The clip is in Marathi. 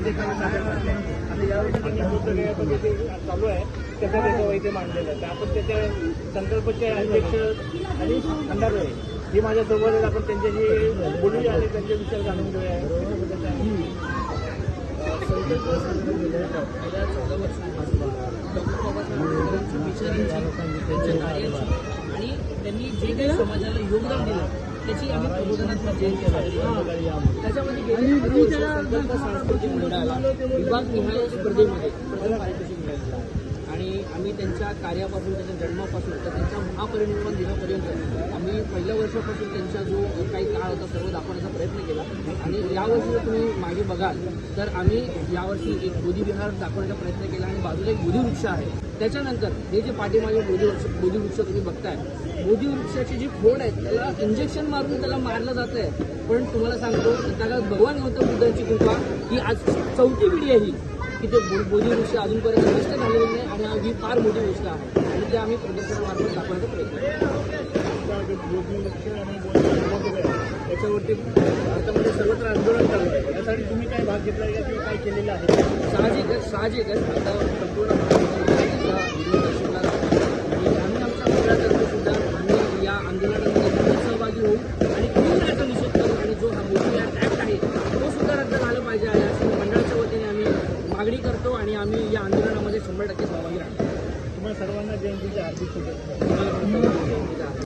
सादर करते आता चालू आहे त्याचा त्याचं इथे मांडलेलं आहे आपण त्याच्या संकल्पचे अध्यक्ष आणि खंडारोळे ही माझ्यासोबत आपण त्यांच्याशी बोलूया आणि त्यांचे विचार जाणून घेऊया चौदा वर्षांपासून विचारांची त्यांच्या कार्याची आणि त्यांनी जे काही समाजाला योगदान दिलं त्याची आम्ही प्रबोधनात्मक जयंती. त्याच्यामध्ये गेली संकल्प सांस्कृतिक मंडळाला विभागनिहाय स्पर्धेमध्ये प्रथम पारितोषिक मिळालेलं आहे आणि आम्ही त्यांच्या कार्यापासून त्यांच्या जन्मापासून तर त्यांच्या महापरिनिर्वाण दिनापर्यंत आम्ही पहिल्या वर्षापासून त्यांचा जो काही काळ होता सर्व दाखवण्याचा प्रयत्न केला. आणि यावर्षी जर तुम्ही मागे बघाल तर आम्ही यावर्षी एक बोधीविहार दाखवण्याचा प्रयत्न केला आणि बाजूला एक बोधीवृक्ष आहे. त्याच्यानंतर हे जे पाठीमागे बोधी वृक्ष बोधी वृक्ष तुम्ही बघताय बोधी वृक्षाची जी खोड आहे त्याला इंजेक्शन मारून त्याला मारलं जात आहे पण तुम्हाला सांगतो त्याला भगवान गौतम बुद्धांची कृपा ही आज चौथी पिढी आहे ही. की ते बो- बोधी वृक्ष अजूनपर्यंत नष्ट झालेले नाही आणि हा ही फार मोठी गोष्ट आहे. आणि ते आम्ही प्रदर्शनामार्फत दाखवण्याचा प्रयत्न करतो. त्याच्यावरती भारतामध्ये सर्वत्र आंदोलन चालू आहे. यासाठी तुम्ही काय भाग घेतला किंवा काय केलेलं आहे? साहजिकच साहजिकच आता संपूर्ण महाराष्ट्राच्या व्हिडिओ दर्शवला जातो. आणि आम्ही आमच्या मंडळातर्फे सुद्धा आम्ही या आंदोलनामध्ये नक्कीच सहभागी होऊ आणि तीव्र याचा निषेध करू आणि जो हा मोदी ॲक्ट आहे तो सुद्धा रद्द झाला पाहिजे आहे अशी मंडळाच्या वतीने आम्ही मागणी करतो आणि आम्ही या आंदोलनामध्ये शंभर टक्के सहभागी राहतो तुम्हाला सर्वांना जयंतीच्या हार्दिक शुभेच्छा.